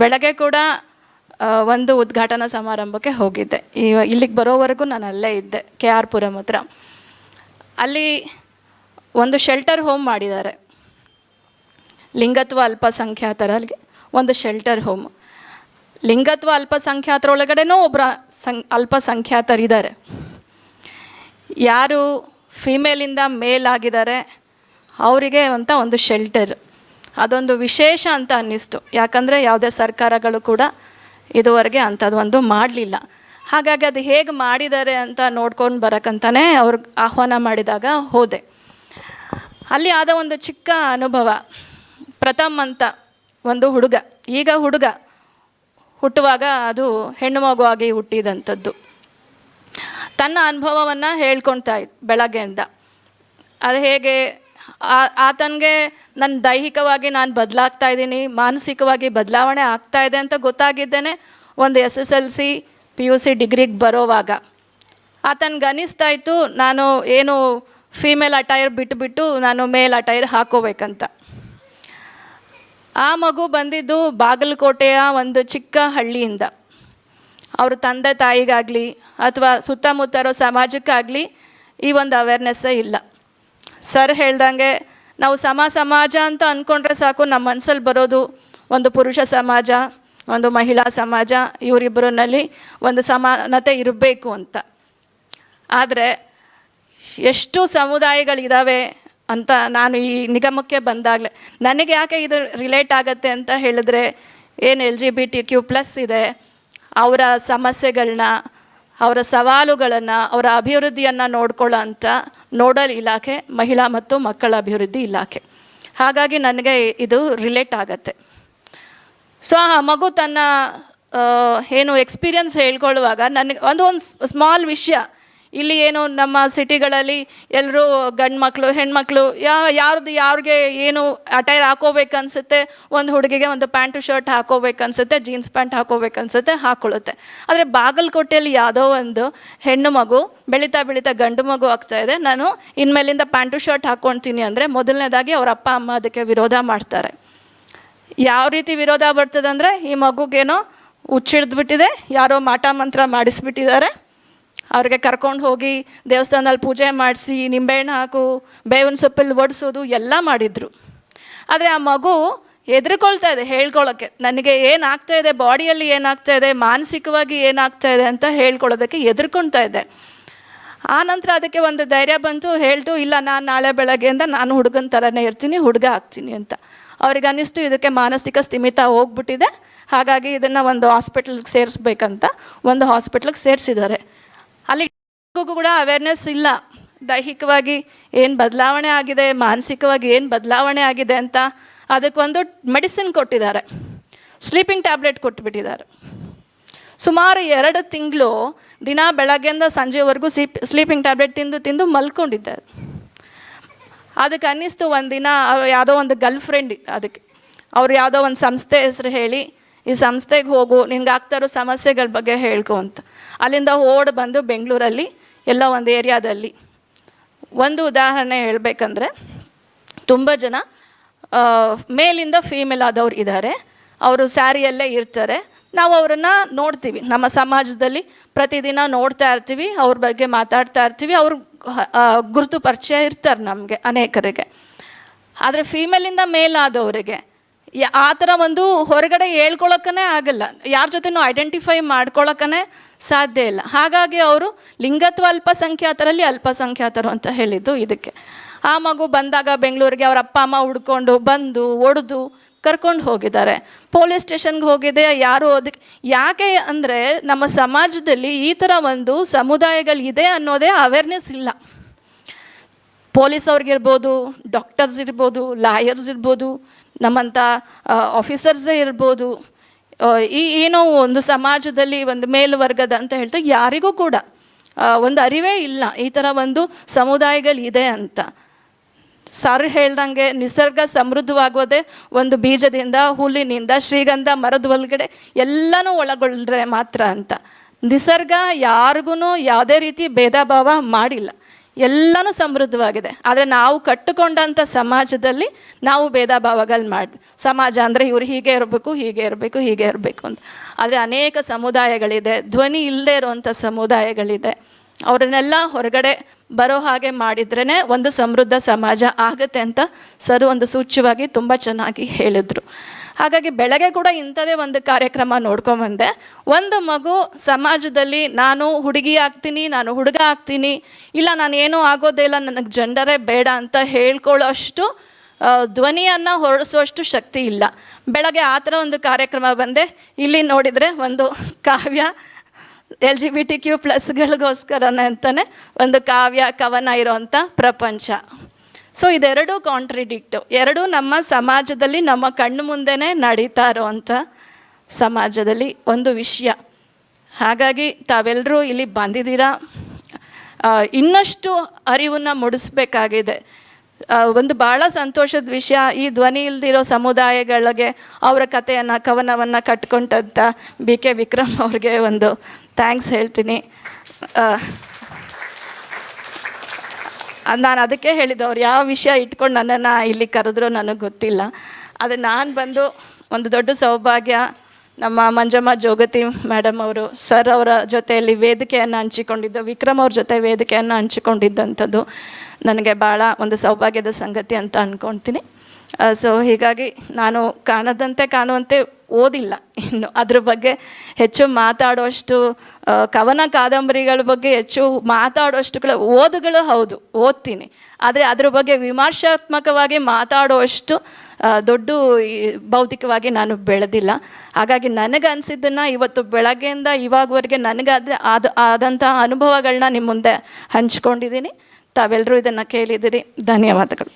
ಬೆಳಗ್ಗೆ ಕೂಡ ಒಂದು ಉದ್ಘಾಟನಾ ಸಮಾರಂಭಕ್ಕೆ ಹೋಗಿದ್ದೆ. ಈ ಇಲ್ಲಿಗೆ ಬರೋವರೆಗೂ ನಾನು ಅಲ್ಲೇ ಇದ್ದೆ, ಕೆ ಆರ್ ಪುರಂ ಹತ್ರ. ಅಲ್ಲಿ ಒಂದು ಶೆಲ್ಟರ್ ಹೋಮ್ ಮಾಡಿದ್ದಾರೆ. ಲಿಂಗತ್ವ ಅಲ್ಪಸಂಖ್ಯಾತರಿಗೆ ಒಂದು ಶೆಲ್ಟರ್ ಹೋಮ್ ಲಿಂಗತ್ವ ಅಲ್ಪಸಂಖ್ಯಾತರ ಒಳಗಡೆನೂ ಒಬ್ಬರ ಸಂ, ಅಲ್ಪಸಂಖ್ಯಾತರಿದ್ದಾರೆ. ಯಾರು ಫೀಮೇಲಿಂದ ಮೇಲ್ ಆಗಿದ್ದಾರೆ, ಅವರಿಗೆ ಅಂತ ಒಂದು ಶೆಲ್ಟರ್ ಅದೊಂದು ವಿಶೇಷ ಅಂತ ಅನ್ನಿಸ್ತು. ಯಾಕಂದರೆ ಯಾವುದೇ ಸರ್ಕಾರಗಳು ಕೂಡ ಇದುವರೆಗೆ ಅಂಥದ್ದು ಒಂದು ಮಾಡಲಿಲ್ಲ. ಹಾಗಾಗಿ ಅದು ಹೇಗೆ ಮಾಡಿದ್ದಾರೆ ಅಂತ ನೋಡ್ಕೊಂಡು ಬರೋಕ್ಕಂತಲೇ ಅವ್ರಿಗೆ ಆಹ್ವಾನ ಮಾಡಿದಾಗ ಹೋದೆ. ಅಲ್ಲಿ ಆದ ಒಂದು ಚಿಕ್ಕ ಅನುಭವ. ಪ್ರಥಮ್ ಅಂತ ಒಂದು ಹುಡುಗ. ಈಗ ಹುಡುಗ ಹುಟ್ಟುವಾಗ ಅದು ಹೆಣ್ಣು ಮಗುವಾಗಿ ಹುಟ್ಟಿದಂಥದ್ದು. ತನ್ನ ಅನುಭವವನ್ನು ಹೇಳ್ಕೊಳ್ತಾ ಇತ್ತು ಬೆಳಗ್ಗೆಯಿಂದ. ಅದು ಹೇಗೆ ಆತನಿಗೆ ನನ್ನ ದೈಹಿಕವಾಗಿ ನಾನು ಬದಲಾಗ್ತಾ ಇದ್ದೀನಿ, ಮಾನಸಿಕವಾಗಿ ಬದಲಾವಣೆ ಆಗ್ತಾ ಇದೆ ಅಂತ ಗೊತ್ತಾಗಿದ್ದೇನೆ. ಒಂದು S S L C P U C ಡಿಗ್ರಿಗೆ ಬರೋವಾಗ. ಆತನಿಗೆ ಅನಿಸ್ತಾ ಇತ್ತು, ನಾನು ಏನು ಫೀಮೇಲ್ ಅಟೈರ್ ಬಿಟ್ಟುಬಿಟ್ಟು ನಾನು ಮೇಲ್ ಅಟೈರ್ ಹಾಕೋಬೇಕಂತ. ಆ ಮಗು ಬಂದಿದ್ದು ಬಾಗಲಕೋಟೆಯ ಒಂದು ಚಿಕ್ಕ ಹಳ್ಳಿಯಿಂದ. ಅವ್ರ ತಂದೆ ತಾಯಿಗಾಗಲಿ, ಅಥವಾ ಸುತ್ತಮುತ್ತ ಇರೋ ಸಮಾಜಕ್ಕಾಗಲಿ ಈ ಒಂದು ಅವೇರ್ನೆಸ್ಸೇ ಇಲ್ಲ. ಸರ್ ಹೇಳ್ದಂಗೆ ನಾವು ಸಮ ಸಮಾಜ ಅಂತ ಅಂದ್ಕೊಂಡ್ರೆ ಸಾಕು ನಮ್ಮ ಮನಸ್ಸಲ್ಲಿ ಬರೋದು ಒಂದು ಪುರುಷ ಸಮಾಜ, ಒಂದು ಮಹಿಳಾ ಸಮಾಜ ಇವರಿಬ್ಬರಲ್ಲಿ ಒಂದು ಸಮಾನತೆ ಇರಬೇಕು ಅಂತ. ಆದರೆ ಎಷ್ಟು ಸಮುದಾಯಗಳಿದ್ದಾವೆ ಅಂತ ನಾನು ಈ ನಿಗಮಕ್ಕೆ ಬಂದಾಗಲೇ, ನನಗೆ ಯಾಕೆ ಇದು ರಿಲೇಟ್ ಆಗತ್ತೆ ಅಂತ ಹೇಳಿದ್ರೆ, ಏನು L G B T Q plus ಇದೆ, ಅವರ ಸಮಸ್ಯೆಗಳನ್ನ ಅವರ ಸವಾಲುಗಳನ್ನು, ಅವರ ಅಭಿವೃದ್ಧಿಯನ್ನು ನೋಡ್ಕೊಳ್ಳೋ ಅಂಥ ನೋಡಲ್ ಇಲಾಖೆ, ಮಹಿಳಾ ಮತ್ತು ಮಕ್ಕಳ ಅಭಿವೃದ್ಧಿ ಇಲಾಖೆ. ಹಾಗಾಗಿ ನನಗೆ ಇದು ರಿಲೇಟ್ ಆಗತ್ತೆ. ಸೊ ಆ ಮಗು ತನ್ನ ಏನು ಎಕ್ಸ್ಪೀರಿಯನ್ಸ್ ಹೇಳ್ಕೊಳ್ಳುವಾಗ ನನಗೆ ಒಂದು ಒಂದು ಸ್ಮಾಲ್ ವಿಷಯ ಇಲ್ಲಿ ಏನು ನಮ್ಮ ಸಿಟಿಗಳಲ್ಲಿ ಎಲ್ಲರೂ ಗಂಡು ಮಕ್ಕಳು ಹೆಣ್ಮಕ್ಳು ಯಾ, ಯಾರ್ದು ಯಾರಿಗೆ ಏನು ಅಟೈರ್ ಹಾಕೋಬೇಕನ್ಸುತ್ತೆ, ಒಂದು ಹುಡುಗಿಗೆ ಒಂದು ಪ್ಯಾಂಟು ಶರ್ಟ್ ಹಾಕೋಬೇಕನ್ಸುತ್ತೆ ಜೀನ್ಸ್ ಪ್ಯಾಂಟ್ ಹಾಕೋಬೇಕನ್ಸುತ್ತೆ, ಹಾಕೊಳ್ಳುತ್ತೆ. ಆದರೆ ಬಾಗಲಕೋಟೆಯಲ್ಲಿ ಯಾವುದೋ ಒಂದು ಹೆಣ್ಣು ಮಗು, ಬೆಳೀತಾ ಬೆಳೀತಾ ಗಂಡು ಮಗು ಆಗ್ತಾ ಇದೆ. ನಾನು ಇನ್ಮೇಲಿಂದ ಪ್ಯಾಂಟು ಶರ್ಟ್ ಹಾಕ್ಕೊಳ್ತೀನಿ ಅಂದರೆ ಮೊದಲನೇದಾಗಿ ಅವ್ರ ಅಪ್ಪ, ಅಮ್ಮ ಅದಕ್ಕೆ ವಿರೋಧ ಮಾಡ್ತಾರೆ. ಯಾವ ರೀತಿ ವಿರೋಧ ಬರ್ತದೆ ಅಂದರೆ ಈ ಮಗುಗೇನೋ ಹುಚ್ಚಿಡ್ದ್ಬಿಟ್ಟಿದೆ, ಯಾರೋ ಮಾಟ ಮಂತ್ರ ಮಾಡಿಸ್ಬಿಟ್ಟಿದ್ದಾರೆ. ಅವ್ರಿಗೆ ಕರ್ಕೊಂಡು ಹೋಗಿ ದೇವಸ್ಥಾನದಲ್ಲಿ ಪೂಜೆ ಮಾಡಿಸಿ, ನಿಂಬೆಹಣ್ಣು ಹಾಕು, ಬೇವಿನ ಸೊಪ್ಪಲ್ಲಿ ಒಡಿಸೋದು ಎಲ್ಲ ಮಾಡಿದರು. ಆದರೆ ಆ ಮಗು ಹೆದರ್ಕೊಳ್ತಾ ಇದೆ ಹೇಳ್ಕೊಳ್ಳೋಕ್ಕೆ ನನಗೆ ಏನಾಗ್ತಾ ಇದೆ? ಬಾಡಿಯಲ್ಲಿ ಏನಾಗ್ತಾ ಇದೆ? ಮಾನಸಿಕವಾಗಿ ಏನಾಗ್ತಾ ಇದೆ? ಅಂತ ಹೇಳ್ಕೊಳ್ಳೋದಕ್ಕೆ ಹೆದರ್ಕೊಳ್ತಾ ಇದೆ. ಆ ನಂತರ ಅದಕ್ಕೆ ಒಂದು ಧೈರ್ಯ ಬಂತು, ಹೇಳ್ತು, ಇಲ್ಲ, ನಾನು ನಾಳೆ ಬೆಳಗ್ಗೆಯಿಂದ ನಾನು ಹುಡುಗನ ಥರನೇ ಇರ್ತೀನಿ, ಹುಡುಗ ಆಗ್ತೀನಿ ಅಂತ. ಅವ್ರಿಗೆ ಅನ್ನಿಸ್ತು ಇದಕ್ಕೆ ಮಾನಸಿಕ ಸ್ಥಿಮಿತ ಹೋಗ್ಬಿಟ್ಟಿದೆ. ಹಾಗಾಗಿ ಇದನ್ನು ಒಂದು ಹಾಸ್ಪಿಟ್ಲಿಗೆ ಸೇರಿಸ್ಬೇಕಂತ. ಒಂದು ಹಾಸ್ಪಿಟ್ಲಿಗೆ ಸೇರಿಸಿದ್ದಾರೆ. ಅಲ್ಲಿ ಕೂಡ ಅವೇರ್ನೆಸ್ ಇಲ್ಲ. ದೈಹಿಕವಾಗಿ ಏನು ಬದಲಾವಣೆ ಆಗಿದೆ, ಮಾನಸಿಕವಾಗಿ ಏನು ಬದಲಾವಣೆ ಆಗಿದೆ ಅಂತ ಅದಕ್ಕೊಂದು ಮೆಡಿಸಿನ್ ಕೊಟ್ಟಿದ್ದಾರೆ. ಸ್ಲೀಪಿಂಗ್ ಟ್ಯಾಬ್ಲೆಟ್ ಕೊಟ್ಬಿಟ್ಟಿದ್ದಾರೆ. ಸುಮಾರು ಎರಡು ತಿಂಗಳು ದಿನ ಬೆಳಗ್ಗೆಯಿಂದ ಸಂಜೆವರೆಗೂ ಸ್ಲೀಪ್ ಸ್ಲೀಪಿಂಗ್ ಟ್ಯಾಬ್ಲೆಟ್ ತಿಂದು ತಿಂದು ಮಲ್ಕೊಂಡಿದ್ದೆ. ಅದಕ್ಕೆ ಅನ್ನಿಸ್ತು ಒಂದಿನ ದಿನ ಯಾವುದೋ ಒಂದು ಗರ್ಲ್ ಫ್ರೆಂಡ್ ಅದಕ್ಕೆ. ಅವ್ರು ಯಾವುದೋ ಒಂದು ಸಂಸ್ಥೆ ಹೆಸರು ಹೇಳಿ ಈ ಸಂಸ್ಥೆಗೆ ಹೋಗು ನಿನ್ಗೆ ಆಗ್ತಾ ಇರೋ ಸಮಸ್ಯೆಗಳ ಬಗ್ಗೆ ಹೇಳ್ಕೊ ಅಂತ. ಅಲ್ಲಿಂದ ಓಡ್ ಬಂದು ಬೆಂಗಳೂರಲ್ಲಿ, ಎಲ್ಲ ಒಂದು ಏರಿಯಾದಲ್ಲಿ. ಒಂದು ಉದಾಹರಣೆ ಹೇಳಬೇಕಂದ್ರೆ, ತುಂಬ ಜನ ಮೇಲಿಂದ ಫೀಮೇಲ್ ಆದವ್ರು ಇದ್ದಾರೆ ಅವರು ಸ್ಯಾರಿಯಲ್ಲೇ ಇರ್ತಾರೆ. ನಾವು ಅವರನ್ನು ನೋಡ್ತೀವಿ. ನಮ್ಮ ಸಮಾಜದಲ್ಲಿ ಪ್ರತಿದಿನ ನೋಡ್ತಾ ಇರ್ತೀವಿ, ಅವ್ರ ಬಗ್ಗೆ ಮಾತಾಡ್ತಾ ಇರ್ತೀವಿ. ಅವ್ರ ಗುರುತು ಪರಿಚಯ ಇರ್ತಾರೆ ನಮಗೆ ಅನೇಕರಿಗೆ. ಆದರೆ ಫೀಮೇಲಿಂದ ಮೇಲಾದವರಿಗೆ ಆ ಥರ ಒಂದು ಹೊರಗಡೆ ಹೇಳ್ಕೊಳಕ್ಕನೇ ಆಗಲ್ಲ. ಯಾರ ಜೊತೆನೂ ಐಡೆಂಟಿಫೈ ಮಾಡ್ಕೊಳ್ಳೋಕ್ಕೇ ಸಾಧ್ಯ ಇಲ್ಲ. ಹಾಗಾಗಿ ಅವರು ಲಿಂಗತ್ವ ಅಲ್ಪಸಂಖ್ಯಾತರಲ್ಲಿ ಅಲ್ಪಸಂಖ್ಯಾತರು ಅಂತ ಹೇಳಿದ್ದು ಇದಕ್ಕೆ. ಆ ಮಗು ಬಂದಾಗ ಬೆಂಗಳೂರಿಗೆ ಅವ್ರ ಅಪ್ಪ, ಅಮ್ಮ ಹುಡ್ಕೊಂಡು ಬಂದು, ಒಡೆದು ಕರ್ಕೊಂಡು ಹೋಗಿದ್ದಾರೆ. ಪೊಲೀಸ್ ಸ್ಟೇಷನ್ಗೆ ಹೋಗಿದೆ, ಯಾರು ಅದಕ್ಕೆ ಯಾಕೆ ಅಂದರೆ ನಮ್ಮ ಸಮಾಜದಲ್ಲಿ ಈ ಥರ ಒಂದು ಸಮುದಾಯಗಳಿದೆ ಅನ್ನೋದೇ ಅವೇರ್ನೆಸ್ ಇಲ್ಲ. ಪೊಲೀಸ್ ಅವ್ರಿಗಿರ್ಬೋದು ಡಾಕ್ಟರ್ಸ್ ಇರ್ಬೋದು ಲಾಯರ್ಸ್ ಇರ್ಬೋದು ನಮ್ಮಂಥ ಆಫೀಸರ್ಸೇ ಇರ್ಬೋದು. ಈ, ಏನೋ ಒಂದು ಸಮಾಜದಲ್ಲಿ ಒಂದು ಮೇಲ್ವರ್ಗದ ಅಂತ ಹೇಳ್ತಾ ಯಾರಿಗೂ ಕೂಡ ಒಂದು ಅರಿವೇ ಇಲ್ಲ. ಈ ಥರ ಒಂದು ಸಮುದಾಯಗಳಿದೆ ಅಂತ. ಸರ್ ಹೇಳ್ದಂಗೆ ನಿಸರ್ಗ ಸಮೃದ್ಧವಾಗೋದೇ ಒಂದು ಬೀಜದಿಂದ, ಹುಲ್ಲಿನಿಂದ, ಶ್ರೀಗಂಧ, ಮರದ ಒಳಗಡೆ ಎಲ್ಲನೂ ಒಳಗೊಂಡ್ರೆ ಮಾತ್ರ ಅಂತ. ನಿಸರ್ಗ ಯಾರಿಗೂ ಯಾವುದೇ ರೀತಿ ಭೇದ ಭಾವ ಮಾಡಿಲ್ಲ. ಎಲ್ಲನೂ ಸಮೃದ್ಧವಾಗಿದೆ. ಆದರೆ ನಾವು ಕಟ್ಟಿಕೊಂಡಂಥ ಸಮಾಜದಲ್ಲಿ ನಾವು ಭೇದ ಭಾವಗಳು ಮಾಡಿ, ಸಮಾಜ ಅಂದರೆ ಇವರು ಹೀಗೆ ಇರಬೇಕು ಹೀಗೆ ಇರಬೇಕು ಹೀಗೆ ಇರಬೇಕು ಅಂತ. ಆದರೆ ಅನೇಕ ಸಮುದಾಯಗಳಿದೆ, ಧ್ವನಿ ಇಲ್ಲದೆ ಇರುವಂಥ ಸಮುದಾಯಗಳಿದೆ. ಅವ್ರನ್ನೆಲ್ಲ ಹೊರಗಡೆ ಬರೋ ಹಾಗೆ ಮಾಡಿದ್ರೇ ಒಂದು ಸಮೃದ್ಧ ಸಮಾಜ ಆಗುತ್ತೆ ಅಂತ ಸರ್ ಒಂದು ಸೂಚ್ಯವಾಗಿ ತುಂಬ ಚೆನ್ನಾಗಿ ಹೇಳಿದರು. ಹಾಗಾಗಿ ಬೆಳಗ್ಗೆ ಕೂಡ ಇಂಥದೇ ಒಂದು ಕಾರ್ಯಕ್ರಮ ನೋಡ್ಕೊಂಬಂದೆ. ಒಂದು ಮಗು ಸಮಾಜದಲ್ಲಿ ನಾನು ಹುಡುಗಿ ಆಗ್ತೀನಿ, ನಾನು ಹುಡುಗ ಆಗ್ತೀನಿ, ಇಲ್ಲ ನಾನು ಏನೂ ಆಗೋದೇ ಇಲ್ಲ, ನನಗೆ ಜೆಂಡರೇ ಬೇಡ ಅಂತ ಹೇಳ್ಕೊಳ್ಳೋ ಅಷ್ಟು ಧ್ವನಿಯನ್ನು ಹೊರಡಿಸುವಷ್ಟು ಶಕ್ತಿ ಇಲ್ಲ. ಬೆಳಗ್ಗೆ ಆ ಥರ ಒಂದು ಕಾರ್ಯಕ್ರಮ ಬಂದೆ. ಇಲ್ಲಿ ನೋಡಿದರೆ ಒಂದು ಕಾವ್ಯ L G B T Q ಪ್ಲಸ್ಗಳಿಗೋಸ್ಕರನೇ ಅಂತಲೇ ಒಂದು ಕಾವ್ಯ, ಕವನ ಇರೋವಂಥ ಪ್ರಪಂಚ. ಸೊ ಇದೆರಡೂ ಕಾಂಟ್ರಿಡಿಕ್ಟು ಎರಡೂ ನಮ್ಮ ಸಮಾಜದಲ್ಲಿ ನಮ್ಮ ಕಣ್ಣು ಮುಂದೆನೇ ನಡೀತಾ ಇರೋವಂಥ ಸಮಾಜದಲ್ಲಿ ಒಂದು ವಿಷಯ. ಹಾಗಾಗಿ ತಾವೆಲ್ಲರೂ ಇಲ್ಲಿ ಬಂದಿದ್ದೀರಾ? ಇನ್ನಷ್ಟು ಅರಿವನ್ನು ಮೂಡಿಸ್ಬೇಕಾಗಿದೆ. ಒಂದು ಭಾಳ ಸಂತೋಷದ ವಿಷಯ ಈ ಧ್ವನಿ ಇಲ್ದಿರೋ ಸಮುದಾಯಗಳಿಗೆ ಅವರ ಕಥೆಯನ್ನು, ಕವನವನ್ನು ಕಟ್ಕೊಂಡಂಥ ಬಿ ಕೆ ವಿಕ್ರಮ್ ಅವ್ರಿಗೆ ಒಂದು ಥ್ಯಾಂಕ್ಸ್ ಹೇಳ್ತೀನಿ. ನಾನು ಅದಕ್ಕೆ ಹೇಳಿದ್ದು, ಅವ್ರು ಯಾವ ವಿಷಯ ಇಟ್ಕೊಂಡು ನನ್ನನ್ನು ಇಲ್ಲಿ ಕರೆದ್ರೂ ನನಗೆ ಗೊತ್ತಿಲ್ಲ. ಆದರೆ ನಾನು ಬಂದು ಒಂದು ದೊಡ್ಡ ಸೌಭಾಗ್ಯ ನಮ್ಮ ಮಂಜಮ್ಮ ಜೋಗತಿ ಮೇಡಮ್ ಅವರು ಸರ್ ಅವರ ಜೊತೆಯಲ್ಲಿ ವೇದಿಕೆಯನ್ನು ಹಂಚಿಕೊಂಡಿದ್ದು, ವಿಕ್ರಮ್ ಅವ್ರ ಜೊತೆ ವೇದಿಕೆಯನ್ನು ಹಂಚಿಕೊಂಡಿದ್ದಂಥದ್ದು ನನಗೆ ಭಾಳ ಒಂದು ಸೌಭಾಗ್ಯದ ಸಂಗತಿ ಅಂತ ಅಂದ್ಕೊಳ್ತೀನಿ ಸೊ ಹೀಗಾಗಿ ನಾನು ಕಾಣದಂತೆ ಕಾಣುವಂತೆ ಓದಿಲ್ಲ. ಇನ್ನು ಅದ್ರ ಬಗ್ಗೆ ಹೆಚ್ಚು ಮಾತಾಡುವಷ್ಟು ಕವನ ಕಾದಂಬರಿಗಳ ಬಗ್ಗೆ ಹೆಚ್ಚು ಮಾತಾಡುವಷ್ಟುಗಳ ಓದುಗಳು ಹೌದು, ಓದ್ತೀನಿ. ಆದರೆ ಅದ್ರ ಬಗ್ಗೆ ವಿಮರ್ಶಾತ್ಮಕವಾಗಿ ಮಾತಾಡುವಷ್ಟು ದೊಡ್ಡ ಭೌತಿಕವಾಗಿ ನಾನು ಬೆಳೆದಿಲ್ಲ. ಹಾಗಾಗಿ ನನಗೆ ಇವತ್ತು ಬೆಳಗ್ಗೆಯಿಂದ ಇವಾಗವರೆಗೆ ನನಗಾದ ಆದ, ಆದಂತಹ ಅನುಭವಗಳನ್ನ ನಿಮ್ಮ ಮುಂದೆ ಹಂಚ್ಕೊಂಡಿದ್ದೀನಿ. ತಾವೆಲ್ಲರೂ ಇದನ್ನು ಕೇಳಿದ್ದೀರಿ. ಧನ್ಯವಾದಗಳು.